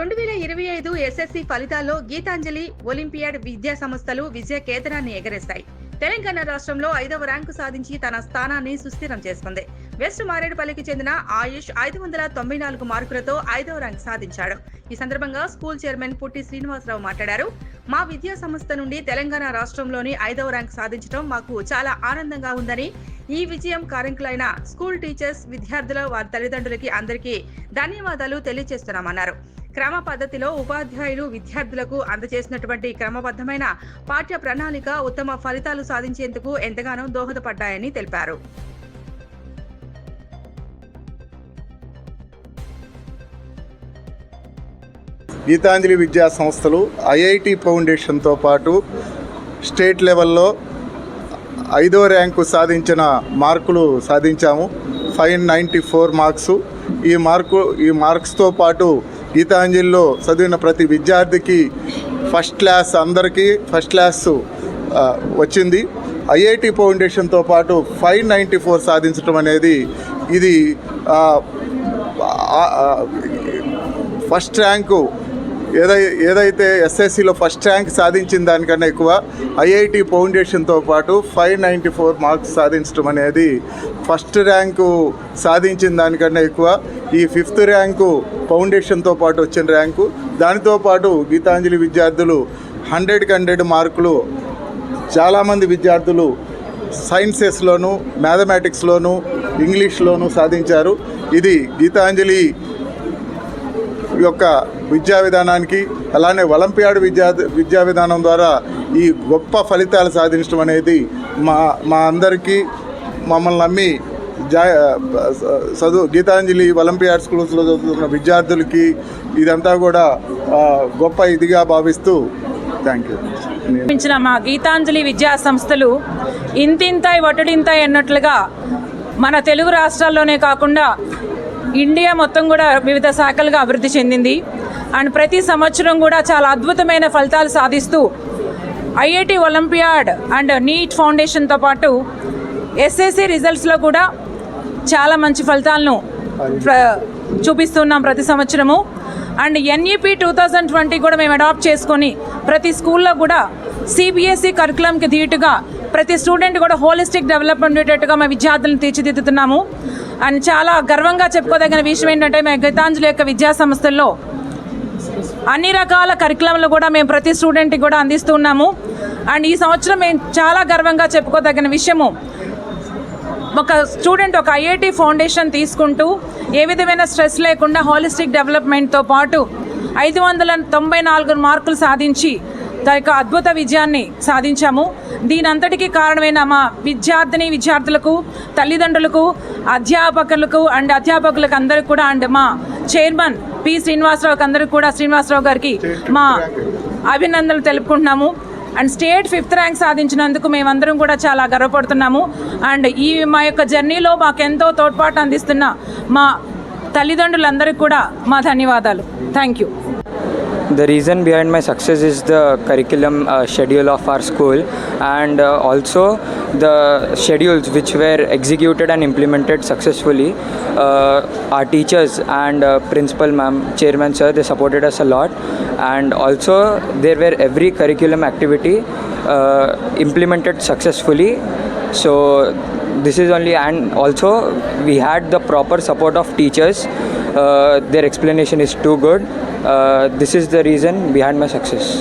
రెండు వేల ఇరవై ఐదు ఎస్ఎస్సి ఫలితాల్లో గీతాంజలి ఒలింపియాడ్ విద్యా సంస్థలు విజయ కేతనాన్ని ఎగరేస్తాయి. తెలంగాణ రాష్ట్రంలో ఐదవ ర్యాంకు సాధించి తన స్థానాన్ని సుస్థిరం చేసుకుంది వెస్ట్ మారేడుపల్లికి చెందిన ఆయుష్ ఐదు వందల తొంభై నాలుగు మార్కులతో ఐదవ ర్యాంక్ సాధించాడు. ఈ సందర్భంగా స్కూల్ చైర్మన్ పుట్టి శ్రీనివాసరావు మాట్లాడారు. మా విద్యా సంస్థ నుండి తెలంగాణ రాష్ట్రంలోని ఐదవ ర్యాంక్ సాధించడం మాకు చాలా ఆనందంగా ఉందని ఈ విజయం కారకులైన స్కూల్ టీచర్స్ విద్యార్థుల వారి తల్లిదండ్రులకి అందరికీ ధన్యవాదాలు తెలియజేస్తున్నామన్నారు. క్రమ పద్ధతిలో ఉపాధ్యాయులు విద్యార్థులకు అందజేసినటువంటి క్రమబద్ధమైన పాఠ్య ప్రణాళిక ఉత్తమ ఫలితాలు సాధించేందుకు ఎంతగానో దోహదపడ్డాయని తెలిపారు. గీతాంజలి విద్యా సంస్థలు ఐఐటి ఫౌండేషన్తో పాటు స్టేట్ లెవెల్లో ఐదో ర్యాంకు సాధించిన మార్కులు సాధించాము. Five ninety four marks. ఈ మార్కు ఈ మార్క్స్తో పాటు గీతాంజలిలో చదివిన ప్రతి విద్యార్థికి ఫస్ట్ క్లాస్ అందరికీ ఫస్ట్ క్లాస్ వచ్చింది. ఐఐటి ఫౌండేషన్తో పాటు ఫైవ్ నైంటీ ఫోర్ సాధించడం అనేది ఇది ఫస్ట్ ర్యాంకు ఏదై ఏదైతే ఎస్ఎస్సిలో ఫస్ట్ ర్యాంక్ సాధించిన దానికన్నా ఎక్కువ ఐఐటి ఫౌండేషన్తో పాటు ఫైవ్ నైంటీ ఫోర్ మార్క్స్ సాధించడం అనేది ఫస్ట్ ర్యాంకు సాధించిన దానికన్నా ఎక్కువ. ఈ ఫిఫ్త్ ర్యాంకు ఫౌండేషన్తో పాటు వచ్చిన ర్యాంకు. దానితో పాటు గీతాంజలి విద్యార్థులు హండ్రెడ్కి హండ్రెడ్ మార్కులు. చాలామంది విద్యార్థులు సైన్సెస్లోను మ్యాథమెటిక్స్లోను ఇంగ్లీష్లోను సాధించారు. ఇది గీతాంజలి యొక్క విద్యా విధానానికి అలానే ఒలింపియాడ్ విద్యా విద్యా విధానం ద్వారా ఈ గొప్ప ఫలితాలు సాధించడం అనేది మా మా అందరికీ మమ్మల్ని నమ్మి జా చదువు గీతాంజలి ఒలింపియాడ్ స్కూల్స్లో చదువుతున్న విద్యార్థులకి ఇదంతా కూడా గొప్ప ఇదిగా భావిస్తూ థ్యాంక్ యూ మా గీతాంజలి విద్యా సంస్థలు ఇంతింతాయి వటుడింతాయి అన్నట్లుగా మన తెలుగు రాష్ట్రాల్లోనే కాకుండా ఇండియా మొత్తం కూడా వివిధ శాఖలుగా అభివృద్ధి చెందింది. అండ్ ప్రతి సంవత్సరం కూడా చాలా అద్భుతమైన ఫలితాలు సాధిస్తూ ఐఐటి ఒలింపియాడ్ అండ్ నీట్ ఫౌండేషన్తో పాటు ఎస్ఎస్సి రిజల్ట్స్లో కూడా చాలా మంచి ఫలితాలను చూపిస్తున్నాం ప్రతి సంవత్సరము. And NEP two thousand twenty కూడా మేము అడాప్ట్ చేసుకొని ప్రతి స్కూల్లో కూడా సిబిఎస్ఈ కరికులంకి ధీటుగా ప్రతి స్టూడెంట్ కూడా హోలిస్టిక్ డెవలప్మెంట్ ఉండేటట్టుగా మా విద్యార్థులను తీర్చిదిద్దుతున్నాము. అండ్ చాలా గర్వంగా చెప్పుకోదగిన విషయం ఏంటంటే మేము గీతాంజలి యొక్క విద్యా సంస్థల్లో అన్ని రకాల కరికులంలు కూడా మేము ప్రతి స్టూడెంట్కి కూడా అందిస్తున్నాము. అండ్ ఈ సంవత్సరం మేము చాలా గర్వంగా చెప్పుకోదగిన విషయము ఒక స్టూడెంట్ ఒక ఐఐటి ఫౌండేషన్ తీసుకుంటూ ఏ విధమైన స్ట్రెస్ లేకుండా హాలిస్టిక్ డెవలప్మెంట్తో పాటు ఐదు వందల తొంభై నాలుగు మార్కులు సాధించి యొక్క అద్భుత విజయాన్ని సాధించాము. దీనంతటికీ కారణమైన మా విద్యార్థిని విద్యార్థులకు తల్లిదండ్రులకు అధ్యాపకులకు అండ్ అధ్యాపకులకు అందరికి కూడా అండ్ మా చైర్మన్ పి శ్రీనివాసరావుకి అందరికీ కూడా శ్రీనివాసరావు గారికి మా అభినందనలు తెలుపుకుంటున్నాము. అండ్ స్టేట్ ఫిఫ్త్ ర్యాంక్ సాధించినందుకు మేమందరం కూడా చాలా గర్వపడుతున్నాము. అండ్ ఈ మా యొక్క జర్నీలో మాకెంతో తోడ్పాటు అందిస్తున్న మా తల్లిదండ్రులందరికీ కూడా మా ధన్యవాదాలు. Thank you. The reason behind my success is the curriculum uh, schedule of our school and uh, also the schedules which were executed and implemented successfully. Uh, our teachers and uh, principal ma'am, chairman sir, they supported us a lot and also there were every curriculum activity uh, implemented successfully. So this is only and also we had the proper support of teachers. Uh, their explanation is too good. Uh, this is the reason behind my success.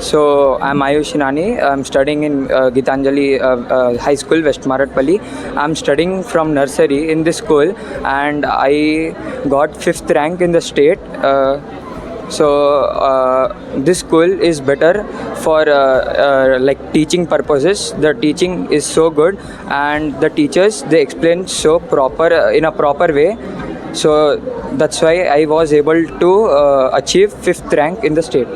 So i'm ayush Inani. i'm studying in uh, gitanjali uh, uh, high school west maratpalli. I'm studying from nursery in this school and i got fifth rank in the state. Uh, so uh, this school is better for uh, uh, like teaching purposes. The teaching is so good and the teachers they explain so proper uh, in a proper way. So that's why i was able to uh, achieve fifth rank in the state